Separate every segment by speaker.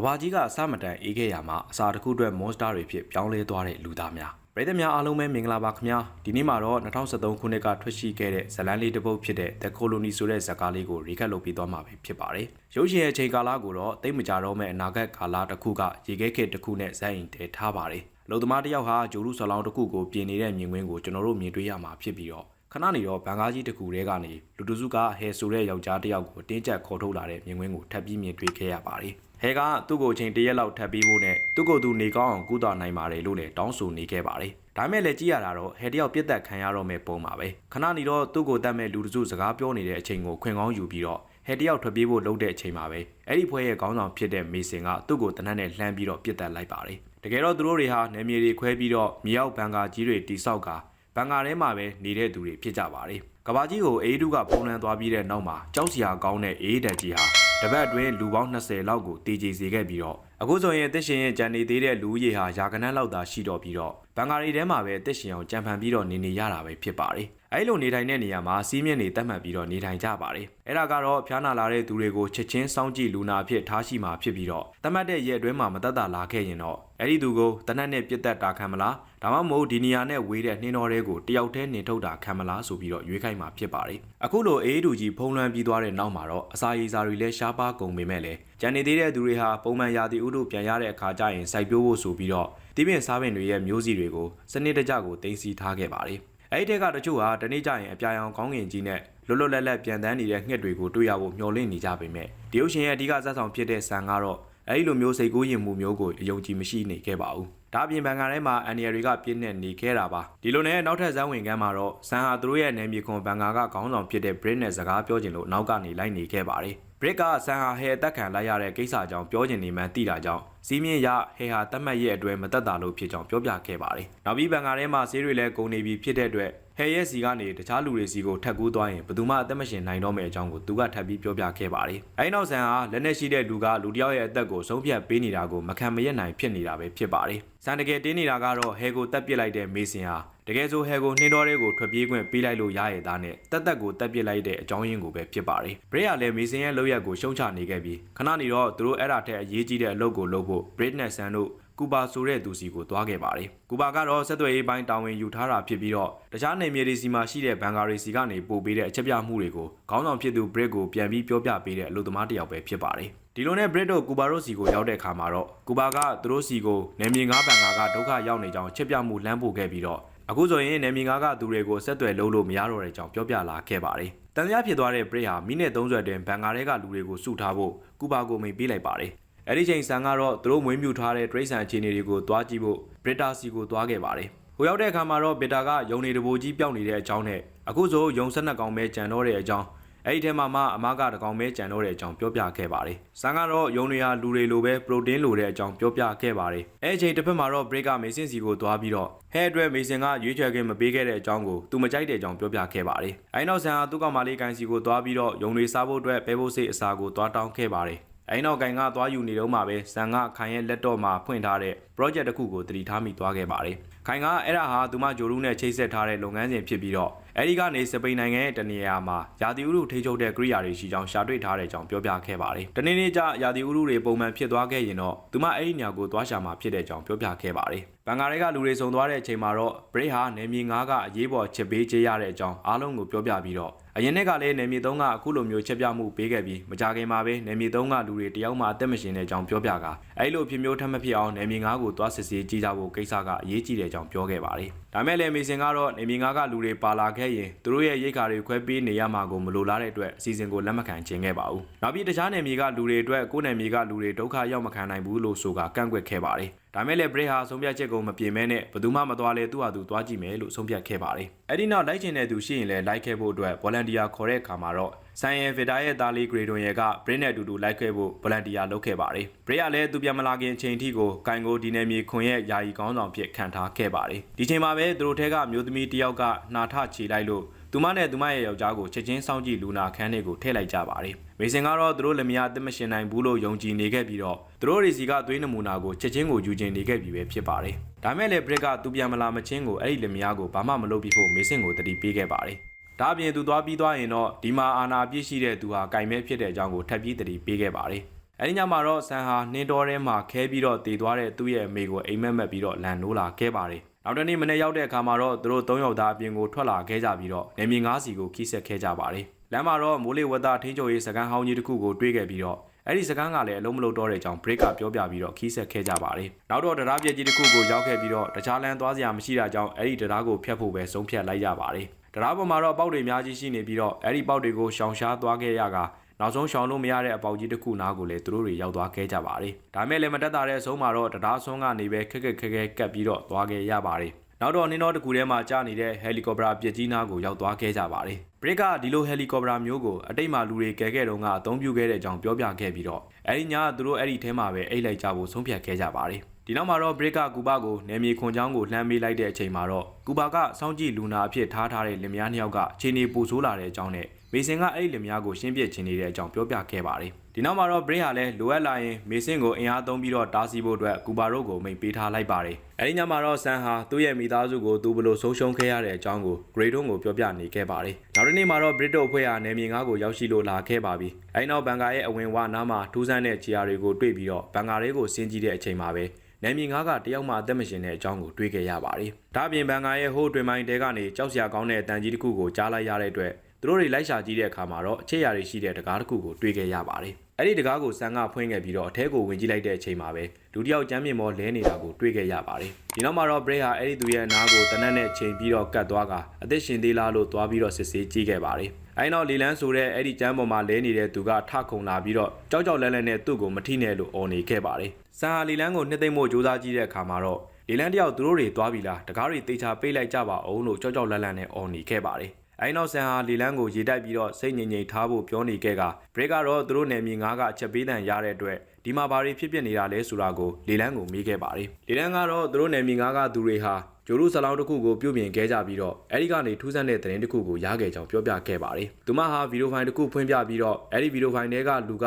Speaker 1: ကဘာကြီးကအစမတန်အေးခဲ့ရမှာအစာတစ်ခုအတွက်မွန်စတာတွေဖြစ်ပြောင်းလဲသွားတဲ့လူသားများပြည်သူများအားလုံးပဲမင်္ဂလာပါခင်ဗျာဒီနေ့မှာတော့2013ခုနှစ်ကထွက်ရှိခဲ့တဲ့ဇလန်းလေးတစ်ပုတ်ဖြစ်တဲ့ The Colony ဆိုတဲ့ဇာတ်ကားလေးကိုရီကတ်လုပ်ပြီးသွားမှာပဲဖြစ်ပါတယ်ရုပ်ရှင်ရဲ့အချိန်ကာလကိုတော့တိတ်မကြတော့မဲ့အနာဂတ်ကာလတစ်ခုကရေခဲခေတ်တစ်ခုနဲ့ဇက်ရင်တည်ထားပါတယ်လူသမားတစ်ယောက်ဟာဂျိုရုဆလောင်တစ်ခုကိုပြင်နေတဲ့မြင်ကွင်းကိုကျွန်တော်တို့မြင်တွေ့ရမှာဖြစ်ပြီးတော့ခ ဏနေတော့ဘန်ကားကြီးတစ်ခုတဲကနေလူတစုကဟဲဆိုတဲ့ယောက်ျားတစ်ယောက်ကိုတင်းကျပ်ခေါ်ထုတ်လာတဲ့မြင်ကွင်းကိုထပ်ပြီးမြင်တွေ့ခဲ့ရပါတယ်ဟဲကသူ့ကိုအချိန်တရက်လောက်ထပ်ပြီးဖို့နဲ့သူ့ကိုယ်သူနေကောင်းအောင်ကုသနိုင်ပါတယ်လို့လည်းတောင်းဆိုနေခဲ့ပါတယ်ဒါမဲ့လည်းကြည့်ရတာတော့ဟဲတယောက်ပြစ်သက်ခံရတော့မဲ့ပုံပါပဲခဏနေတော့သူ့ကိုတတ်မဲ့လူတစုစကားပြောနေတဲ့အချိန်ကိုခွင်ကောင်းယူပြီးတော့ဟဲတယောက်ထွက်ပြေးဖို့လုပ်တဲ့အချိန်မှာပဲအဲ့ဒီဖွဲရဲ့ခေါင်းဆောင်ဖြစ်တဲ့မေစင်ကသူ့ကိုတနက်နဲ့လှမ်းပြီးတော့ပြစ်တက်လိုက်ပါတယ်တကယ်တော့သူတို့တွေဟာနယ်မြေတွေခွဲပြီးတော့မြေအောက်ဘန်ကာကြီးတွေတိဆောက်က ဘန်ကာထဲမှာပဲနေတဲ့သူတွေဖြစ်ကြပါတယ်ကဘာကြီးကိုအေးဒုကပုံလန်းသွားပြီးတဲ့နောက်မှာကြောက်စရာကောင်းတဲ့အေးတက်ကြီးဟာတပတ်အတွင်းလူပေါင်း20လောက်ကိုတေးကြည်စေခဲ့ပြီးတော့အခုဆိုရင်တစ်ရှင်ရဲ့ကြံနေသေးတဲ့လူဦးရေဟာယာကနန်းလောက်သာရှိတော့ပြီးတော့ဘန်ကာရီထဲမှာပဲတစ်ရှင်အောင်ကြံဖန်ပြီးတော့နေနေရတာပဲဖြစ်ပါတယ်အဲလိုနေထိုင်တဲ့နေရာမှာစီးမြင့်နေတတ်မှတ်ပြီးတော့နေထိုင်ကြပါတယ်အဲ့ဒါကတော့ဖျားနာလာတဲ့သူတွေကိုချက်ချင်းစောင့်ကြည့်လူနာအဖြစ်ထားရှိမှာဖြစ်ပြီးတော့တတ်မှတ်တဲ့ရက်အတွင်းမှာမတတ်တာလာခဲ့ရင်တော့အဲ့ဒီသူကိုတနက်နဲ့ပြစ်တက်တာခံမလား ဒါမှမဟုတ်ဒီနေရာနဲ့ဝေးတဲ့နှင်းတော်တွေကိုတယောက်တည်းနေထုတ်တာခံမလားဆိုပြီးတော့ရွေးခိုင်းမှာဖြစ်ပါတယ်အခုလိုအေးတူကြီးဖုံးလွှမ်းပြီးသွားတဲ့နောက်မှာတော့အစာရည်စာတွေလည်းရှားပါကုန်ပေမဲ့လည်းကြံနေသေးတဲ့သူတွေဟာပုံမှန်ရာသီဥတုပြန်ရတဲ့အခါကျရင်စိုက်ပျိုးဖို့ဆိုပြီးတော့တိပင်စားပင်တွေရဲ့မျိုးစီတွေကိုစနစ်တကျကိုတင်စီထားခဲ့ပါတယ်အဲ့ဒီတက်ကတချို့ဟာတနေ့ကျရင်အပြာရောင်ကောင်းကင်ကြီးနဲ့လွတ်လွတ်လပ်လပ်ပြန်တန်းနေတဲ့ငှက်တွေကိုတွေ့ရဖို့မျှော်လင့်နေကြပေမဲ့တရုတ်ရှင်ရဲ့အဓိကဇက်ဆောင်ဖြစ်တဲ့ဆန်ကတော့အဲ့ဒီလိုမျိုးစိတ်ကူးရင်မှုမျိုးကိုအယုံကြည်မရှိနေခဲ့ပါဘူး။ ဒါအပြင်ဘန်ကာထဲမှာအန်နီယတွေကပြည့်နေနေခဲ့တာပါ။ဒီလိုနဲ့နောက်ထပ်ဇန်းဝင်ကမ်းမှာတော့ဆန်ဟာသူတို့ရဲ့နယ်မြေခွန်ဘန်ကာကခေါင်းဆောင်ဖြစ်တဲ့ Brit နဲ့စကားပြောချင်လို့နောက်ကနေလိုက်နေခဲ့ပါတယ်။ Brit ကဆန်ဟာဟဲအသက်ခံလိုက်ရတဲ့ကိစ္စအကြောင်းပြောချင်နေမှန်းသိတာကြောင့်စီးမြင့်ရဟဲဟာတတ်မှတ်ရဲ့အတွဲမတက်တာလို့ဖြစ်ကြောင်းပြောပြခဲ့ပါတယ်။နောက်ပြီးဘန်ကာထဲမှာဆေးတွေလည်းကုန်နေပြီဖြစ်တဲ့အတွက် ဟဲရဲ့စီကနေတခြားလူတွေစီကိုထပ်ကူးသွားရင်ဘယ်သူမှအသက်မရှင်နိုင်တော့မယ့်အကြောင်းကိုသူကထပ်ပြီးပြောပြခဲ့ပါတယ်။အဲဒီနောက်ဆန်ဟာလက်နဲ့ရှိတဲ့လူကလူတစ်ယောက်ရဲ့အသက်ကိုဆုံးဖြတ်ပေးနေတာကိုမခံမရက်နိုင်ဖြစ်နေတာပဲဖြစ်ပါတယ်။ဆန်တကယ်တင်းနေတာကတော့ဟဲကိုတက်ပစ်လိုက်တဲ့မေစင်ဟာတကယ်ဆိုဟဲကိုနှင်းတော်တဲ့ကိုထွက်ပြေးခွင့်ပေးလိုက်လို့ရရဲ့သားနဲ့တက်တက်ကိုတက်ပစ်လိုက်တဲ့အကြောင်းရင်းကိုပဲဖြစ်ပါတယ်။ဘရစ်ကလည်းမေစင်ရဲ့လောက်ရက်ကိုရှုံချနေခဲ့ပြီးခဏနေတော့သူတို့အဲ့ဒါထက်အရေးကြီးတဲ့အလုပ်ကိုလုပ်ဖို့ဘရစ်နဲ့ဆန်တို့ ကူပါဆိုတဲ့သူစီကိုသွားခဲ့ပါတယ်။ကူပါကတော့ဆက်သွယ်ရေးပိုင်းတာဝန်ယူထားတာဖြစ်ပြီးတော့တခြားနယ်မြေတွေစီမှာရှိတဲ့ဘန်ကာရီစီကနေပို့ပေးတဲ့အချက်ပြမှုတွေကိုခေါင်းဆောင်ဖြစ်သူဘရစ်ကိုပြန်ပြီးပြောပြပေးတဲ့အလုပ်သမားတစ်ယောက်ပဲဖြစ်ပါတယ်။ဒီလိုနဲ့ဘရစ်တို့ကူပါတို့စီကိုရောက်တဲ့အခါမှာတော့ကူပါကသူတို့စီကိုနယ်မြေငါးဘန်ကာကဒုက္ခရောက်နေကြောင်းချက်ပြမှုလှမ်းပို့ခဲ့ပြီးတော့အခုဆိုရင်နယ်မြေငါးကသူတွေကိုဆက်သွယ်လုပ်လို့မရတော့တဲ့အကြောင်းပြောပြလာခဲ့ပါတယ်။တန်ကြားဖြစ်သွားတဲ့ဘရစ်ဟာမိနစ်30အတွင်းဘန်ကာတွေကလူတွေကိုစုထားဖို့ကူပါကိုမိန်ပေးလိုက်ပါတယ်။ အဲ့ဒီချိန်ဆန်ကတော့သူတို့မွေးမြူထားတဲ့တရိတ်ဆန်အခြေအနေတွေကိုတွားကြည့်ဖို့ဘရစ်တာစီကိုတွားခဲ့ပါတယ်။ဟိုရောက်တဲ့အခါမှာတော့ဘီတာကယုံနေတဘိုကြီးပျောက်နေတဲ့အကြောင်းနဲ့အခုဆိုယုံဆက်နှစ်ကောင်ပဲကြံတော့တဲ့အကြောင်းအဲ့ဒီထဲမှာမှအမကတကောင်ပဲကြံတော့တဲ့အကြောင်းပြောပြခဲ့ပါတယ်။ဆန်ကတော့ယုံနေရလူတွေလိုပဲပရိုတင်းလိုတဲ့အကြောင်းပြောပြခဲ့ပါတယ်။အဲ့ဒီချိန်တစ်ဖက်မှာတော့ break ကမေဆင်စီကိုသွားပြီးတော့ဟဲအတွက်မေဆင်ကရွေးချယ်ခြင်းမပေးခဲ့တဲ့အကြောင်းကိုသူမကြိုက်တဲ့အကြောင်းပြောပြခဲ့ပါတယ်။အဲ့နောက်ဆန်ကသူ့ကောင်မလေးကန်စီကိုသွားပြီးတော့ယုံတွေစားဖို့အတွက်ပဲဖို့စိတ်အစာကိုသွားတောင်းခဲ့ပါတယ်။ အဲ့နောက်ကန်ကသွားယူနေတော့မှပဲဆန်ကခိုင်ရဲ့လက်တော့မှာဖွင့်ထားတဲ့ project တစ်ခုကိုတတိထားမိသွားခဲ့ပါတယ်။ခိုင်ကအဲ့ဒါဟာသူမဂျိုရူးနဲ့ချိတ်ဆက်ထားတဲ့လုပ်ငန်းစဉ်ဖြစ်ပြီးတော့ အဲ့ဒီကနေစပိန်နိုင်ငံရဲ့တနေရာမှာယာတီဥရုထိချုပ်တဲ့ကိရိယာတွေရှိကြောင်းရှာတွေ့ထားတဲ့အကြောင်းပြောပြခဲ့ပါတယ်။တနေ့နေ့ကျယာတီဥရုတွေပုံမှန်ဖြစ်သွားခဲ့ရင်တော့သူမအဲ့ဒီနေရာကိုသွားရှာမှာဖြစ်တဲ့အကြောင်းပြောပြခဲ့ပါတယ်။ဘန်ကာတွေကလူတွေစုံသွားတဲ့အချိန်မှာတော့ဘရိတ်ဟာနေမြေငါးကအရေးပေါ်ချစ်ပေးချေရတဲ့အကြောင်းအားလုံးကိုပြောပြပြီးတော့အရင်ကလည်းနေမြေသုံးကအခုလိုမျိုးချက်ပြမှုပေးခဲ့ပြီးမကြခင်မှာပဲနေမြေသုံးကလူတွေတယောက်မှအသက်မရှင်တဲ့အကြောင်းပြောပြကအဲ့လိုဖြစ်မျိုးထပ်မဖြစ်အောင်နေမြေငါးကိုသွားစစ်ဆေးကြည့်ကြဖို့ကိစ္စကအရေးကြီးတဲ့အကြောင်းပြောခဲ့ပါတယ်။ဒါမဲ့လည်းမေစင်ကတော့နေမြေငါးကလူတွေပါလာခဲ့ရင်သူတို့ရဲ့ရိတ်ခါတွေခွဲပေးနေရမှာကိုမလိုလားတဲ့အတွက်အစီအစဉ်ကိုလက်မခံခြင်းခဲ့ပါဘူး။နောက်ပြီးတခြားနယ်မြေကလူတွေအတွက်ကိုယ်နယ်မြေကလူတွေဒုက္ခရောက်မခံနိုင်ဘူးလို့ဆိုကကန့်ကွက်ခဲ့ပါတယ်။ဒါမဲ့လည်း Bray ဟာဆုံးဖြတ်ချက်ကိုမပြင်မဲနဲ့ဘယ်သူမှမသွားလဲသူ့ဟာသူသွားကြည့်မယ်လို့ဆုံးဖြတ်ခဲ့ပါတယ်။အဲ့ဒီနောက်လိုက်ချင်တဲ့သူရှိရင်လည်းလိုက်ခဲ့ဖို့အတွက် volunteer ခေါ်တဲ့အခါမှာတော့ ဆိုင်ယန်ဗီတာရဲ့သားလေးဂရေဒွန်ရဲ့က Bray နဲ့အတူတူလိုက်ခဲ့ဖို့ volunteer လုပ်ခဲ့ပါတယ်။ Bray ကလည်းသူပြန်မလာခင်အချိန်ထိကိုကိုင်ကိုဒီနယ်မြေခွန်ရဲ့ယာယီကောင်းဆောင်ဖြစ်ခံထားခဲ့ပါတယ်။ဒီချိန်မှာပဲသူတို့ထဲကမျိုးသမီးတစ်ယောက်ကနှာထချေလိုက်လို့သူမနဲ့သူမရဲ့ယောက်ျားကိုချက်ချင်းစောင့်ကြည့်လူနာခန်းထဲကိုထည့်လိုက်ကြပါတယ်။မေစင်ကတော့သူတို့လက်မယားအသက်မရှင်နိုင်ဘူးလို့ယုံကြည်နေခဲ့ပြီးတော့သူတို့ရီစီကသွေးနမူနာကိုချက်ချင်းကိုယူကျင်နေခဲ့ပြီပဲဖြစ်ပါတယ်။ဒါမဲ့လည်းဘရစ်ကသူပြန်မလာမချင်းကိုအဲ့ဒီလက်မယားကိုဘာမှမလုပ်ပြီးဖို့မေစင်ကိုတတိပေးခဲ့ပါတယ်။ ဒါအပြင်သူသွားပြီးသွားရင်တော့ဒီမှာအာနာပြည့်ရှိတဲ့သူဟာကင်မဲဖြစ်တဲ့အကြောင်းကိုထပ်ပြီးတတိပေးခဲ့ပါတယ်။အဲဒီညမှာတော့ဆန်ဟာနှင်းတော်ထဲမှာခဲပြီးတော့တည်သွားတဲ့သူ့ရဲ့အမေကိုအိမ်မက်မက်ပြီးတော့လန်နိုးလာခဲ့ပါတယ်နောက်တနေ့မနေ့ရောက်တဲ့အခါမှာတော့သူတို့၃ယောက်သားအပြင်ကိုထွက်လာခဲ့ကြပြီးတော့နေမြေငါးစီကိုခိဆက်ခဲ့ကြပါတယ်လမ်းမှာတော့မိုးလေဝသထိန်းချုပ်ရေးစကန်ဟောင်းကြီးတစ်ခုကိုတွေ့ခဲ့ပြီးတော့အဲ့ဒီစကန်းကလည်းအလုံးမလုံးတော့တဲ့အကြောင်း break ကပြောပြပြီးတော့ခီးဆက်ခဲ့ကြပါတယ်။နောက်တော့တရားပြည့်ကြီးတစ်ခုကိုရောက်ခဲ့ပြီးတော့တခြားလမ်းသွားစရာမရှိတာကြောင့်အဲ့ဒီတရားကိုဖျက်ဖို့ပဲဆုံးဖြတ်လိုက်ရပါတယ်။ တရားပေါ်မှာတော့ပေါက်တွေအများကြီးရှိနေပြီးတော့အဲ့ဒီပေါက်တွေကိုရှောင်ရှားသွားခဲ့ရကနောက်ဆုံးရှောင်လို့မရတဲ့အပေါက်ကြီးတစ်ခုနားကိုလည်းသူတို့တွေရောက်သွားခဲ့ကြပါတယ်။ဒါမဲ့လည်းမတက်တာတဲ့အဆုံးမှာတော့တရားဆုံးကနေပဲခက်ခက်ခက်ခက်ကပ်ပြီးတော့သွားခဲ့ရပါတယ်။နောက်တော့နင်းတော့တကူထဲမှာကြာနေတဲ့ဟယ်လီကော်ပတာပြစ်ကြီးနားကိုရောက်သွားခဲ့ကြပါတယ်။ဘရစ်ကဒီလိုဟယ်လီကော်ပတာမျိုးကိုအတိတ်မှာလူတွေကဲခဲ့တုန်းကအသုံးပြုခဲ့တဲ့အကြောင်းပြောပြခဲ့ပြီးတော့အဲဒီညကသူတို့အဲ့ဒီထဲမှာပဲအိတ်လိုက်ကြဖို့ဆုံးဖြတ်ခဲ့ကြပါတယ်။ ဒီနောက်မှာတော့ဘရစ်ကကူဘာကိုနယ်မြေခွန်ချောင်းကိုလှမ်းမေးလိုက်တဲ့အချိန်မှာတော့ကူဘာကစောင့်ကြည့်လူနာအဖြစ်ထားထားတဲ့လင်မယားနှစ်ယောက်ကခြေနေပူဆိုးလာတဲ့အကြောင်းနဲ့မေစင်ကအဲ့ဒီလင်မယားကိုရှင်းပြချင်နေတဲ့အကြောင်းပြောပြခဲ့ပါတယ်။ဒီနောက်မှာတော့ဘရစ်ဟာလည်းလိုအပ်လာရင်မေစင်ကိုအင်အားသုံးပြီးတော့တားဆီးဖို့အတွက်ကူဘာတို့ကိုမိန့်ပေးထားလိုက်ပါတယ်။အဲဒီညမှာတော့ဆန်ဟာသူ့ရဲ့မိသားစုကိုသူဘလို့ဆုံးရှုံးခဲ့ရတဲ့အကြောင်းကိုဂရေဒွန်ကိုပြောပြနေခဲ့ပါတယ်။နောက်တစ်နေ့မှာတော့ဘရစ်တို့အဖွဲ့ဟာနယ်မြေငါးကိုရောက်ရှိလို့လာခဲ့ပါပြီ။အဲဒီနောက်ဘန်ကာရဲ့အဝင်ဝနားမှာထူးဆန်းတဲ့ခြေရာတွေကိုတွေ့ပြီးတော့ဘန်ကာတွေကိုဆင်းကြည့်တဲ့အချိန်မှာပဲ နယ်မြေငါးကတယောက်မှအသက်မရှင်တဲ့အကြောင်းကိုတွေးခဲ့ရပါတယ်။ဒါ့အပြင်ဘန်ကာရဲ့ဟိုးတွင်ပိုင်းတဲကနေကြောက်စရာကောင်းတဲ့အတန်ကြီးတစ်ခုကိုကြားလိုက်ရတဲ့အတွက်သူတို့တွေလိုက်ရှာကြည့်တဲ့အခါမှာတော့အခြေရာတွေရှိတဲ့တကားတစ်ခုကိုတွေးခဲ့ရပါတယ်။အဲ့ဒီတကားကိုဆန်ကဖွင့်ခဲ့ပြီးတော့အထဲကိုဝင်ကြည့်လိုက်တဲ့အချိန်မှာပဲလူတစ်ယောက်ကျမ်းမြင့်မောလဲနေတာကိုတွေးခဲ့ရပါတယ်။ဒီနောက်မှာတော့ Bray ဟာအဲ့ဒီသူရဲ့အနားကိုတနက်နဲ့ချိန်ပြီးတော့ကတ်သွားကအသက်ရှင်သေးလားလို့သွားပြီးတော့စစ်ဆေးကြည့်ခဲ့ပါတယ်။ အဲ့နောက်လီလန်းဆိုတဲ့အဲ့ဒီကျမ်းပေါ်မှာလဲနေတဲ့သူကထခုန်လာပြီးတော့ကြောက်ကြောက်လဲလဲနဲ့သူ့ကိုမထိနဲ့လို့អော်နေခဲ့ပါတယ်။ဆန်ဟာလီလန်းကိုနှစ်သိမ့်ဖို့ကြိုးစားကြည့်တဲ့အခါမှာတော့လီလန်းတယောက်သူတို့တွေသွားပြီလားတကားတွေတေချာပိတ်လိုက်ကြပါအောင်လို့ကြောက်ကြောက်လန့်လန့်နဲ့អော်နေခဲ့ပါတယ်။ အဲဒီနောက်ဆန်ဟာလီလန်းကိုရေတိုက်ပြီးတော့စိတ်ငြိမ်ငြိမ်ထားဖို့ပြောနေခဲ့ကဘရက်ကတော့သူတို့နယ်မြေငါးကအချက်ပေးတန်ရတဲ့အတွက်ဒီမှာဘာတွေဖြစ်ဖြစ်နေတာလဲဆိုတာကိုလီလန်းကိုမေးခဲ့ပါတယ်။လီလန်းကတော့သူတို့နယ်မြေငါးကသူတွေဟာဂျိုရုဆလောင်းတစ်ခုကိုပြုပြင်ခဲ့ကြပြီးတော့အဲဒီကနေထူးဆန်းတဲ့သတင်းတစ်ခုကိုရခဲ့ကြောင်းပြောပြခဲ့ပါတယ်။သူမဟာဗီဒီယိုဖိုင်တစ်ခုဖွင့်ပြပြီးတော့အဲဒီဗီဒီယိုဖိုင်ထဲကလူက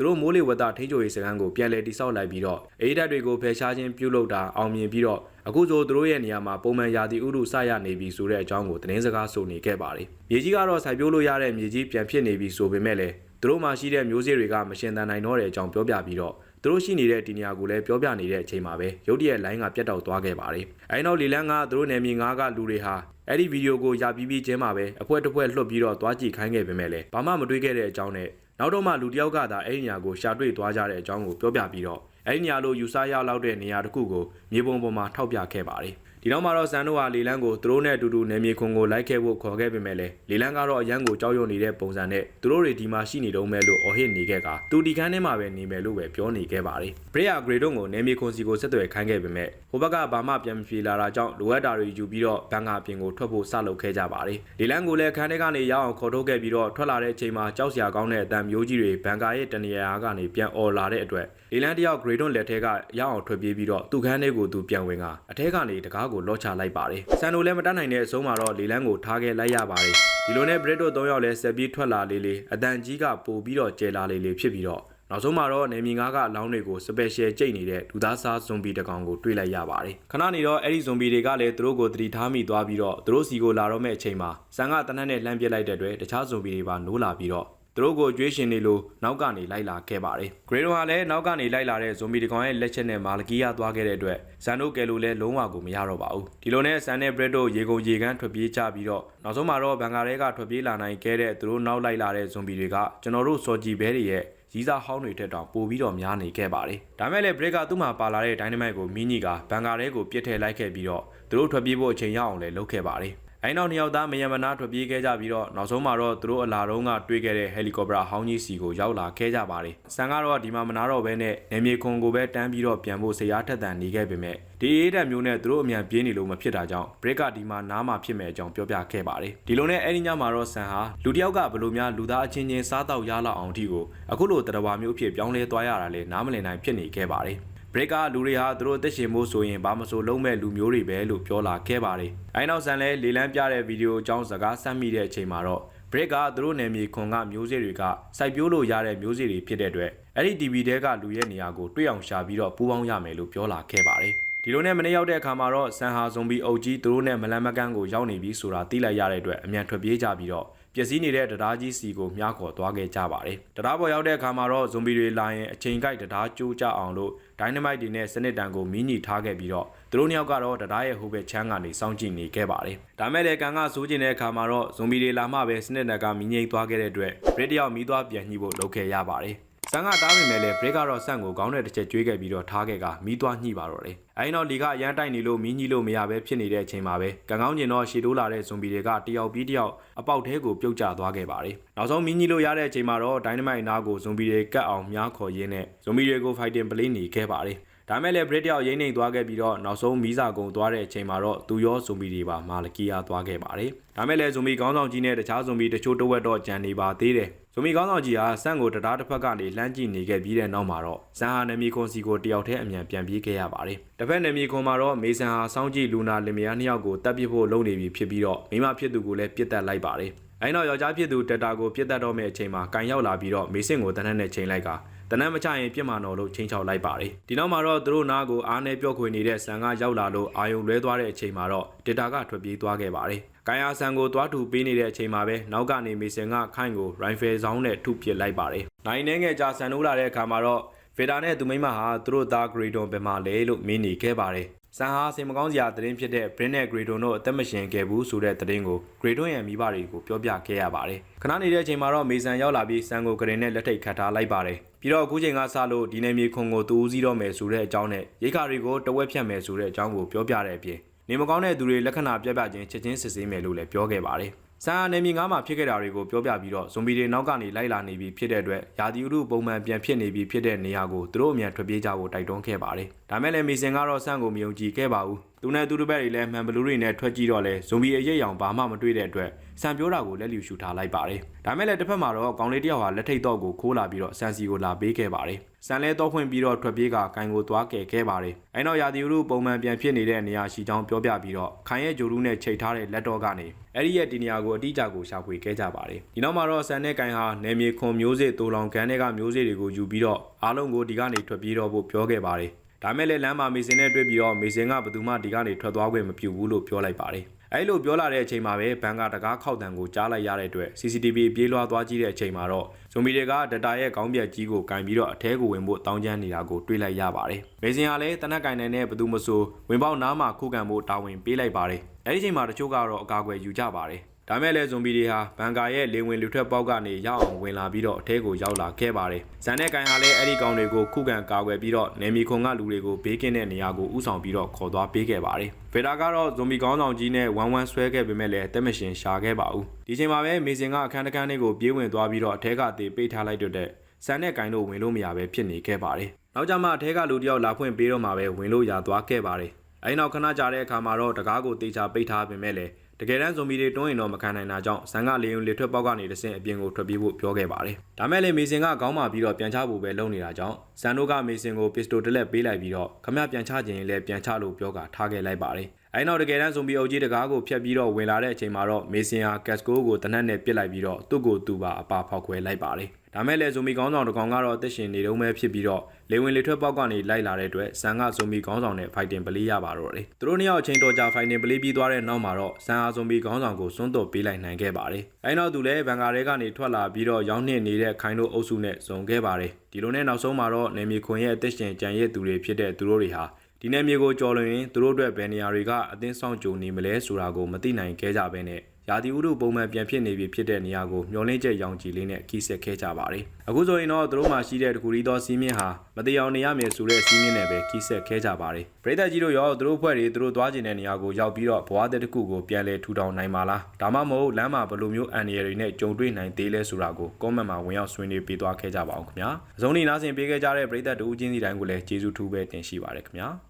Speaker 1: သူတို့မိုးလေဝသထိန်းချုပ်ရေးစခန်းကိုပြန်လည်တိစောက်လိုက်ပြီးတော့အေးဓာတ်တွေကိုဖယ်ရှားခြင်းပြုလုပ်တာအောင်မြင်ပြီးတော့အခုဆိုသူတို့ရဲ့နေရာမှာပုံမှန်ရာသီဥတုစရနေပြီဆိုတဲ့အကြောင်းကိုသတင်းစကားဆိုနေခဲ့ပါတယ်။မြေကြီးကတော့စိုက်ပျိုးလို့ရတဲ့မြေကြီးပြန်ဖြစ်နေပြီဆိုပေမဲ့လည်းသူတို့မှာရှိတဲ့မျိုးစေ့တွေကမရှင်သန်နိုင်တော့တဲ့အကြောင်းပြောပြပြီးတော့သူတို့ရှိနေတဲ့ဒီနေရာကိုလည်းပြောပြနေတဲ့အချိန်မှာပဲရုတ်တရက်လိုင်းကပြတ်တောက်သွားခဲ့ပါတယ်။အဲဒီနောက်လီလန်းကသူတို့နယ်မြေငါးကလူတွေဟာအဲ့ဒီဗီဒီယိုကိုရပြီးပြီးချင်းမှာပဲအဖွဲတစ်ဖွဲလှုပ်ပြီးတော့သွားကြည့်ခိုင်းခဲ့ပေမဲ့လည်းဘာမှမတွေးခဲ့တဲ့အကြောင်းနဲ့ နောက်တော့မှလူတယောက်ကသာအဲ့ဒီနေရာကိုရှာတွေ့သွားကြတဲ့အကြောင်းကိုပြောပြပြီးတော့အဲ့ဒီနေရာလိုယူဆရလောက်တဲ့နေရာတစ်ခုကိုမြေပုံပေါ်မှာထောက်ပြခဲ့ပါတယ် ဒီနောက်မှာတော့ဇန်နိုဟာလေလန်းကိုသူတို့နဲ့အတူတူနယ်မြေခွန်ကိုလိုက်ခဲ့ဖို့ခေါ်ခဲ့ပေမဲ့လည်းလေလန်းကတော့အရန်ကိုကြောက်ရွံ့နေတဲ့ပုံစံနဲ့သူတို့တွေဒီမှာရှိနေတော့မဲ့လို့အော်ဟစ်နေခဲ့ကသူဒီခန်းထဲမှာပဲနေမယ်လို့ပဲပြောနေခဲ့ပါတယ်ဘရိယာဂရေဒွန်ကိုနယ်မြေခွန်စီကိုဆက်သွယ်ခိုင်းခဲ့ပေမဲ့ဟိုဘက်ကဘာမှပြန်မပြေလာတာကြောင့်လိုအပ်တာတွေယူပြီးတော့ဘန်ကာပြင်ကိုထွက်ဖို့စလုပ်ခဲ့ကြပါတယ်လေလန်းကိုလည်းခန်းထဲကနေရအောင်ခေါ်ထုတ်ခဲ့ပြီးတော့ထွက်လာတဲ့အချိန်မှာကြောက်စရာကောင်းတဲ့အတန်မျိုးကြီးတွေဘန်ကာရဲ့တနေရာကနေပြန်អော်လာတဲ့အတွက်လေလန်းတယောက်ဂရေဒွန်လက်ထဲကရအောင်ထွက်ပြေးပြီးတော့သူ့ခန်းထဲကိုသူပြန်ဝင်ကအထဲကနေတကားကိုလော့ချလိုက်ပါတယ်ဆန်နိုလည်းမတတ်နိုင်တဲ့အဆုံးမှာတော့လေလန်းကိုထားခဲ့လိုက်ရပါတယ်ဒီလိုနဲ့ဘရစ်တို့၃ယောက်လည်းဆက်ပြီးထွက်လာလေးလေးအတန်ကြီးကပို့ပြီးတော့ကျဲလာလေးလေးဖြစ်ပြီးတော့နောက်ဆုံးမှာတော့နေမီငါးကအလောင်းတွေကိုစပယ်ရှယ်ကြိတ်နေတဲ့ဒူသားစားဇွန်ဘီတကောင်ကိုတွေ့လိုက်ရပါတယ်ခဏနေတော့အဲ့ဒီဇွန်ဘီတွေကလည်းသူတို့ကိုတတိထားမိသွားပြီးတော့သူတို့စီကိုလာတော့မဲ့အချိန်မှာဆန်ကတနက်နဲ့လှမ်းပစ်လိုက်တဲ့အတွက်တခြားဇွန်ဘီတွေပါနိုးလာပြီးတော့ သူတို့ကိုကြွေးရှင်နေလို့နောက်ကနေလိုက်လာခဲ့ပါတယ်။ဂရေဒိုဟာလည်းနောက်ကနေလိုက်လာတဲ့ဇွန်ဘီတကောင်ရဲ့လက်ချက်နဲ့မာလကီယာသွားခဲ့တဲ့အတွက်ဇန်တို့ကယ်လိုလည်းလုံးဝကိုမရတော့ပါဘူး။ဒီလိုနဲ့ဆန်နဲ့ဘရက်တို့ရေကုန်ရေကန်းထွက်ပြေးကြပြီးတော့နောက်ဆုံးမှာတော့ဘန်ကာရဲကထွက်ပြေးလာနိုင်ခဲ့တဲ့သူတို့နောက်လိုက်လာတဲ့ဇွန်ဘီတွေကကျွန်တော်တို့စော်ဂျီဘဲတွေရဲ့ရီးစားဟောင်းတွေထက်တောင်ပိုပြီးတော့များနေခဲ့ပါတယ်။ဒါမဲ့လည်းဘရက်ကသူ့မှာပါလာတဲ့ဒိုင်းနမိုက်ကိုမီနီကဘန်ကာရဲကိုပြစ်ထည့်လိုက်ခဲ့ပြီးတော့သူတို့ထွက်ပြေးဖို့အချိန်ရအောင်လည်းလုပ်ခဲ့ပါတယ်။ အဲနောက်နှစ်ယောက်သားမယံမနာထွက်ပြေးခဲ့ကြပြီးတော့နောက်ဆုံးမှာတော့သူတို့အလာတုံးကတွေ့ခဲ့တဲ့ဟယ်လီကော်ပတာဟောင်းကြီးစီကိုရောက်လာခဲ့ကြပါတယ်။ဆန်ကတော့ဒီမှာမနာတော့ဘဲနဲ့နေမြေခွန်ကိုပဲတန်းပြီးတော့ပြန်ဖို့ဆရာထက်တန်နေခဲ့ပေမဲ့ဒီအေးတက်မျိုးနဲ့သူတို့အမြန်ပြေးနေလို့မဖြစ်တာကြောင့်ဘရက်ကဒီမှာနားမှာဖြစ်မဲ့အကြောင်းပြောပြခဲ့ပါတယ်။ဒီလိုနဲ့အဲ့ဒီညမှာတော့ဆန်ဟာလူတစ်ယောက်ကဘလို့များလူသားအချင်းချင်းစားတော့ရလောက်အောင်အထိကိုအခုလိုတရဝါမျိုးဖြစ်ပြောင်းလဲသွားရတာလဲနားမလည်နိုင်ဖြစ်နေခဲ့ပါတယ်။ ဘရိတ်ကလူတွေဟာသူတို့အသက်ရှင်ဖို့ဆိုရင်ဘာမဆိုလုံးမဲ့လူမျိုးတွေပဲလို့ပြောလာခဲ့ပါတယ်။အဲနောက်ဆန်လဲလေလန်းပြတဲ့ဗီဒီယိုအကြောင်းစကားဆက်မိတဲ့အချိန်မှာတော့ဘရိတ်ကသူတို့နယ်မြေခွန်ကမျိုးစေ့တွေကစိုက်ပျိုးလို့ရတဲ့မျိုးစေ့တွေဖြစ်တဲ့အတွက်အဲ့ဒီ TV တဲကလူရဲ့နေရာကိုတွေ့အောင်ရှာပြီးတော့ပူးပေါင်းရမယ်လို့ပြောလာခဲ့ပါတယ်။ဒီလိုနဲ့မနေ့ရောက်တဲ့အခါမှာတော့ဆန်ဟာဇွန်ဘီအုပ်ကြီးသူတို့နဲ့မလန်မကန်းကိုရောက်နေပြီဆိုတာသိလိုက်ရတဲ့အတွက်အမြန်ထွက်ပြေးကြပြီးတော့ ပျက်စီးနေတဲ့တရားကြီးစီကိုမြားခေါ်သွားခဲ့ကြပါတယ်တရားပေါ်ရောက်တဲ့အခါမှာတော့ဇွန်ဘီတွေလာရင်အချိန်ကိုက်တရားကျိုးကြအောင်လို့ဒိုင်းနမိုက်တွေနဲ့စနစ်တန်ကိုမီးညှိထားခဲ့ပြီးတော့သူတို့နှစ်ယောက်ကတော့တရားရဲ့ဟိုဘက်ချမ်းကနေစောင့်ကြည့်နေခဲ့ပါတယ်ဒါမဲ့လည်းကန်ကစိုးကျင်တဲ့အခါမှာတော့ဇွန်ဘီတွေလာမှပဲစနစ်တန်ကမီးငိမ့်သွားခဲ့တဲ့အတွက်ဘရစ်တယောက်မီးသွားပြန်ညှိဖို့လုပ်ခဲ့ရပါတယ် ဆန်ကတားမိမယ်လေဘရိတ်ကတော့ဆန့်ကိုခေါင်းနဲ့တစ်ချက်ကျွေးခဲ့ပြီးတော့ထားခဲ့ကမီးသွားညှိပါတော့တယ်။အဲဒီတော့လီကအရန်တိုက်နေလို့မီးညှိလို့မရပဲဖြစ်နေတဲ့အချိန်မှာပဲကံကောင်းကျင်တော့ရှီတိုးလာတဲ့ဇွန်ဘီတွေကတယောက်ပြီးတယောက်အပေါက်သေးကိုပြုတ်ကျသွားခဲ့ပါတယ်။နောက်ဆုံးမီးညှိလို့ရတဲ့အချိန်မှာတော့ဒိုင်းနမိုက်နားကိုဇွန်ဘီတွေကတ်အောင်မြားခေါ်ရင်းနဲ့ဇွန်ဘီတွေကိုဖိုက်တင်ပလေးနေခဲ့ပါတယ်။ဒါမဲ့လည်းဘရစ်တယောက်ရိမ့်နေသွားခဲ့ပြီးတော့နောက်ဆုံးမီးစာကုံသွားတဲ့အချိန်မှာတော့သူရောဇွန်ဘီတွေပါမာလကီယာသွားခဲ့ပါတယ်။ဒါမဲ့လည်းဇွန်ဘီကောင်းဆောင်ကြီးနဲ့တခြားဇွန်ဘီတချို့တဝက်တော့ကြံနေပါသေးတယ်။ ဇွန်ဘီကောင်းဆောင်ကြီးဟာစန့်ကိုတရားတစ်ဖက်ကနေလှမ်းကြည့်နေခဲ့ပြီးတဲ့နောက်မှာတော့ဇန်ဟာနမီခွန်စီကိုတယောက်တည်းအမြန်ပြန်ပြေးခဲ့ရပါတယ်။တစ်ဖက်နမီခွန်မှာတော့မေဆန်ဟာစောင်းကြည့်လူနာလင်မယားနှစ်ယောက်ကိုတပ်ပစ်ဖို့လုပ်နေပြီဖြစ်ပြီးတော့မိမဖြစ်သူကိုလည်းပြစ်တက်လိုက်ပါတယ်။အဲဒီနောက်ယောက်ျားဖြစ်သူတက်တာကိုပြစ်တက်တော့မယ့်အချိန်မှာကန်ရောက်လာပြီးတော့မေစင်ကိုတနက်နဲ့ချိန်လိုက်ကတနက်မချရင်ပြစ်မာတော်လို့ချင်းချောက်လိုက်ပါတယ်ဒီနောက်မှာတော့သူတို့နားကိုအားနဲ့ပြော့ခွေနေတဲ့ဆန်ကရောက်လာလို့အာယုံလွဲသွားတဲ့အချိန်မှာတော့ဒေတာကထွက်ပြေးသွားခဲ့ပါတယ် ကိုင်ယာဆန်ကိုသွားထူပေးနေတဲ့အချိန်မှာပဲနောက်ကနေမေစင်ကခိုင်ကိုရိုင်ဖယ်ဆောင်နဲ့ထုပစ်လိုက်ပါတယ်နိုင်နေငယ်ကြာဆန်နိုးလာတဲ့အခါမှာတော့ဖေတာနဲ့သူမိမဟာသူတို့သားဂရီဒွန်ဘယ်မှာလဲလို့မင်းနေခဲ့ပါတယ်ဆန်ဟာစင်မကောင်းစရာသတင်းဖြစ်တဲ့ Brin နဲ့ Gradon တို့အသက်မရှင်ခဲ့ဘူးဆိုတဲ့သတင်းကို Gradon ရဲ့မိဘတွေကိုပြောပြခဲ့ရပါတယ်။ခဏနေတဲ့အချိန်မှာတော့မေဆန်ရောက်လာပြီးဆန်ကိုဂရင်နဲ့လက်ထိတ်ခတ်ထားလိုက်ပါတယ်။ပြီးတော့အခုချိန်ကစလို့ဒီနယ်မြေခွန်ကိုတူဦးစီးတော့မယ်ဆိုတဲ့အကြောင်းနဲ့ရိတ်ခါတွေကိုတဝက်ဖြတ်မယ်ဆိုတဲ့အကြောင်းကိုပြောပြတဲ့အပြင် နေမကောင်းတဲ့သူတွေလက္ခဏာပြပြချင်းချက်ချင်းစစ်ဆေးမယ်လို့လည်းပြောခဲ့ပါတယ်။ဆန်အနေမြေငါးမှာဖြစ်ခဲ့တာတွေကိုပြောပြပြီးတော့ဇွန်ဘီတွေနောက်ကနေလိုက်လာနေပြီဖြစ်တဲ့အတွက်ယာတီဥရုပုံမှန်ပြန်ဖြစ်နေပြီဖြစ်တဲ့နေရာကိုသူတို့အမြန်ထွက်ပြေးကြဖို့တိုက်တွန်းခဲ့ပါတယ်။ဒါမဲ့လည်းမီစင်ကတော့ဆန့်ကိုမယုံကြည်ခဲ့ပါဘူး။ သူနဲ့သူတို့ဘက်တွေလည်းမှန်ဘလူးတွေနဲ့ထွက်ကြည့်တော့လဲဇွန်ဘီအရေးရောင်ဘာမှမတွေ့တဲ့အတွက်ဆန်ပြောတာကိုလက်လျူရှူထားလိုက်ပါတယ်။ဒါမဲ့လည်းတစ်ဖက်မှာတော့ကောင်လေးတယောက်ဟာလက်ထိတ်တော့ကိုခိုးလာပြီးတော့ဆန်စီကိုလာပေးခဲ့ပါတယ်။ဆန်လဲတော့ဖွင့်ပြီးတော့ထွက်ပြေးကကန်ကိုသွားကယ်ခဲ့ပါတယ်။အဲနောက်ယာတီဥရုပုံမှန်ပြန်ဖြစ်နေတဲ့နေရာရှိချောင်းပြောပြပြီးတော့ခိုင်ရဲ့ဂျိုရူးနဲ့ချိန်ထားတဲ့လက်တော့ကနေအဲ့ဒီရဲ့ဒီနေရာကိုအတိအကျကိုရှာဖွေခဲ့ကြပါတယ်။ဒီနောက်မှာတော့ဆန်နဲ့ကန်ဟာနယ်မြေခွန်မျိုးစေ့တူလောင်ကန်တွေကမျိုးစေ့တွေကိုယူပြီးတော့အားလုံးကိုဒီကနေထွက်ပြေးတော့ဖို့ပြောခဲ့ပါတယ်။ ဒါမဲ့လည်းလမ်းမှာမေစင်နဲ့တွေ့ပြီးတော့မေစင်ကဘယ်သူမှဒီကနေထွက်သွားခွင့်မပြုဘူးလို့ပြောလိုက်ပါတယ်။အဲလိုပြောလာတဲ့အချိန်မှာပဲဘန်ကတကားခောက်တံကိုကြားလိုက်ရတဲ့အတွက် CCTV ပြေးလွှားသွားကြည့်တဲ့အချိန်မှာတော့ဇွန်မီတွေကဒတာရဲ့ခေါင်းပြက်ကြီးကိုကင်ပြီးတော့အထဲကိုဝင်ဖို့တောင်းကျမ်းနေတာကိုတွေ့လိုက်ရပါတယ်။မေစင်ကလည်းတနက်ကင်နေတဲ့ဘသူမဆိုဝင်ပေါက်နားမှာခုခံဖို့တာဝန်ပေးလိုက်ပါတယ်။အဲဒီချိန်မှာတချို့ကတော့အကာအကွယ်ယူကြပါတယ်။ ဒါမဲ့လည်းဇွန်ဘီတွေဟာဘန်ကာရဲ့လေဝင်လူထွက်ပေါက်ကနေရောက်အောင်ဝင်လာပြီးတော့အထဲကိုရောက်လာခဲ့ပါတယ်။ဇန်နဲ့ကန်ဟာလည်းအဲ့ဒီကောင်တွေကိုခုခံကာကွယ်ပြီးတော့နေမီခွန်ကလူတွေကိုဘေးကင်းတဲ့နေရာကိုဥဆောင်ပြီးတော့ခေါ်သွားပေးခဲ့ပါတယ်။ဖေတာကတော့ဇွန်ဘီကောင်းဆောင်ကြီးနဲ့ဝမ်ဝမ်ဆွဲခဲ့ပေမဲ့လည်းတက်မရှင်ရှာခဲ့ပါဘူး။ဒီချိန်မှာပဲမေစင်ကအခန်းတစ်ခန်းလေးကိုပြေးဝင်သွားပြီးတော့အထဲကတေပိတ်ထားလိုက်တဲ့ဆန်နဲ့ကန်တို့ဝင်လို့မရပဲဖြစ်နေခဲ့ပါတယ်။နောက်ကြမှာအထဲကလူတယောက်လာဖွင့်ပေးတော့မှပဲဝင်လို့ရသွားခဲ့ပါတယ်။အဲဒီနောက်ခဏကြာတဲ့အခါမှာတော့တကားကိုတေချာပိတ်ထားပေမဲ့လည်း တကယ်တမ်းဇွန်ဘီတွေတွန်းရင်တော့မခံနိုင်တာကြောင့်ဇန်ကလေယုံလေထွက်ပေါက်ကနေတဆင့်အပြင်ကိုထွက်ပြေးဖို့ပြောခဲ့ပါတယ်။ဒါမဲ့လည်းမေစင်ကခေါင်းမာပြီးတော့ပြန်ချဖို့ပဲလုပ်နေတာကြောင့်ဇန်တို့ကမေစင်ကိုပစ္စတိုတလက်ပေးလိုက်ပြီးတော့ခမရပြန်ချခြင်းရင်လည်းပြန်ချလို့ပြောကထားခဲ့လိုက်ပါတယ်။ အဲနောက်တကယ်တမ်းဇွန်ဘီအုပ်ကြီးတကားကိုဖျက်ပြီးတော့ဝင်လာတဲ့အချိန်မှာတော့မေစင်ဟာကက်စကိုကိုတနက်နဲ့ပစ်လိုက်ပြီးတော့သူ့ကိုသူ့ပါအပါဖောက်ခွဲလိုက်ပါတယ်။ဒါမဲ့လည်းဇွန်ဘီကောင်းဆောင်တကောင်ကတော့အသက်ရှင်နေတုန်းပဲဖြစ်ပြီးတော့လေဝင်လေထွက်ပေါက်ကနေလိုက်လာတဲ့အတွက်ဇန်ကဇွန်ဘီကောင်းဆောင်နဲ့ဖိုက်တင်ပလေးရပါတော့တယ်။သူတို့နှစ်ယောက်အချိန်တော်ကြာဖိုင်တင်ပလေးပြီးသွားတဲ့နောက်မှာတော့ဇန်ဟာဇွန်ဘီကောင်းဆောင်ကိုစွန့်တော်ပေးလိုက်နိုင်ခဲ့ပါတယ်။အဲနောက်သူလည်းဘန်ကာရဲကနေထွက်လာပြီးတော့ရောင်းနှင့်နေတဲ့ခိုင်တို့အုပ်စုနဲ့ဇုံခဲ့ပါတယ်။ဒီလိုနဲ့နောက်ဆုံးမှာတော့နေမီခွန်ရဲ့အသက်ရှင်ကြံရည်သူတွေဖြစ်တဲ့သူတို့တွေဟာ ဒီနယ်မြေကိုကြော်လွင်ရင်သူတို့အတွက်ဘယ်နေရာတွေကအသင်းဆောင်ကြုံနေမလဲဆိုတာကိုမသိနိုင်ခဲ့ကြဘဲနဲ့ရာသီဥတုပုံမှန်ပြန်ဖြစ်နေပြီဖြစ်တဲ့နေရာကိုမျောလင်းချက်ရောင်ကြည်လေးနဲ့ခီးဆက်ခဲ့ကြပါတယ်။အခုဆိုရင်တော့သူတို့မှရှိတဲ့တကူရီသောစီးမြင့်ဟာမတရားနေရမယ်ဆိုတဲ့စီးမြင့်နဲ့ပဲခီးဆက်ခဲ့ကြပါတယ်။ပရိသတ်ကြီးတို့ရောသူတို့ဖွဲ့တွေသူတို့သွားကျင်တဲ့နေရာကိုရောက်ပြီးတော့ဘဝတဲ့တစ်ခုကိုပြန်လဲထူထောင်နိုင်ပါလား။ဒါမှမဟုတ်လမ်းမှာဘယ်လိုမျိုးအန်ရယ်တွေနဲ့ကြုံတွေ့နိုင်သေးလဲဆိုတာကို comment မှာဝင်ရောက်ဆွေးနွေးပေးသွားခဲ့ကြပါအောင်ခင်ဗျာ။အဆုံးထိနားဆင်ပေးခဲ့ကြတဲ့ပရိသတ်တို့ချင်းစီတိုင်းကိုလည်းကျေးဇူးထူးပဲတင်ရှိပါရခင်ဗျာ။